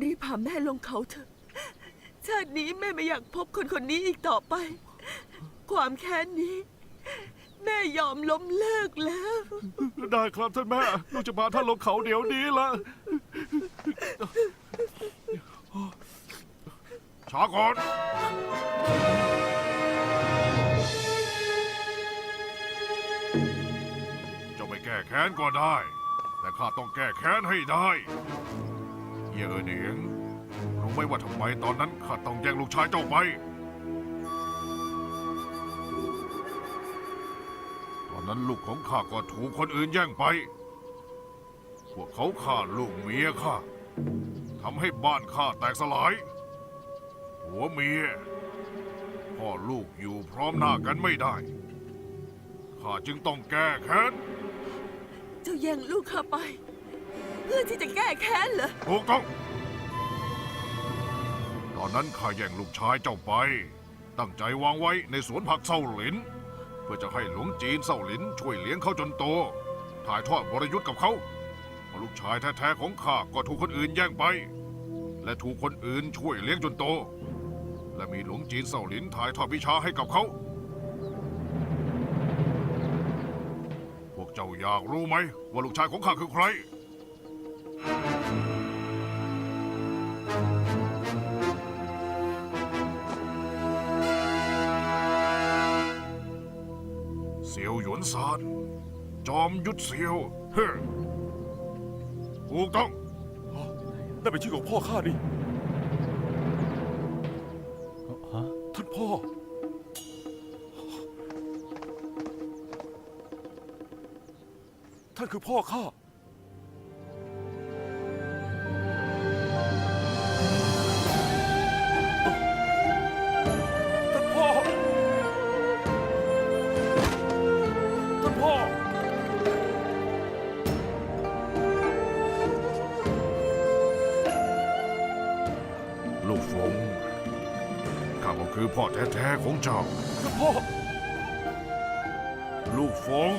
รีบพาแม่ลงเขาเถอะ ชาตินี้แม่ไม่อยากพบคนคนนี้อีกต่อไป ความแค้นนี้ แม่ยอมล้มเลิกแล้ว ได้ครับท่านแม่ลูกจะพาท่านลงเขาเดี๋ยวนี้ละช้าก่อนเจะไม่แก้แค้นก็ได้ แต่ข้าต้องแก้แค้นให้ได้ ยเออเหนียงรู้ไหมว่าทำไมตอนนั้นข้าต้องแย่งลูกชายเจ้าไป ตอนนั้นลูกของข้าก็ถูกคนอื่นแย่งไป พวกเขาฆ่าลูกเมียข้าทำให้บ้านข้าแตกสลาย หัวเมีย พ่อลูกอยู่พร้อมหน้ากันไม่ได้ ข้าจึงต้องแก้แค้น เจ้าแย่งลูกข้าไป พื่อที่จะแก้แค้นเหรอ ถูกต้องตอนนั้นข้าแย่งลูกชายเจ้าไป ตั้งใจวางไว้ในสวนผักเศร้าหลิน เพื่อจะให้หลวงจีนเศร้าหลินช่วยเลี้ยงเขาจนโต ถ่ายทอดวรยุทธ์กับเขาเพราะลูกชายแท้ๆของข้าก็ถูกคนอื่นแย่งไป และถูกคนอื่นช่วยเลี้ยงจนโต และมีหลวงจีนเศร้าหลินถ่ายทอดวิชาให้กับเขา พวกเจ้าอยากรู้ไหมว่าลูกชายของข้าคือใคร เสียวหยวนซานจอมยุทธเสียวเฮ้ถูกต้องนั่นเป็นชื่อของพ่อข้านี่ฮะท่านพ่อ ท่านคือพ่อข้า ลูกฟงข้าก็คือพ่อแท้ๆของเจ้าพ่อลูกฟง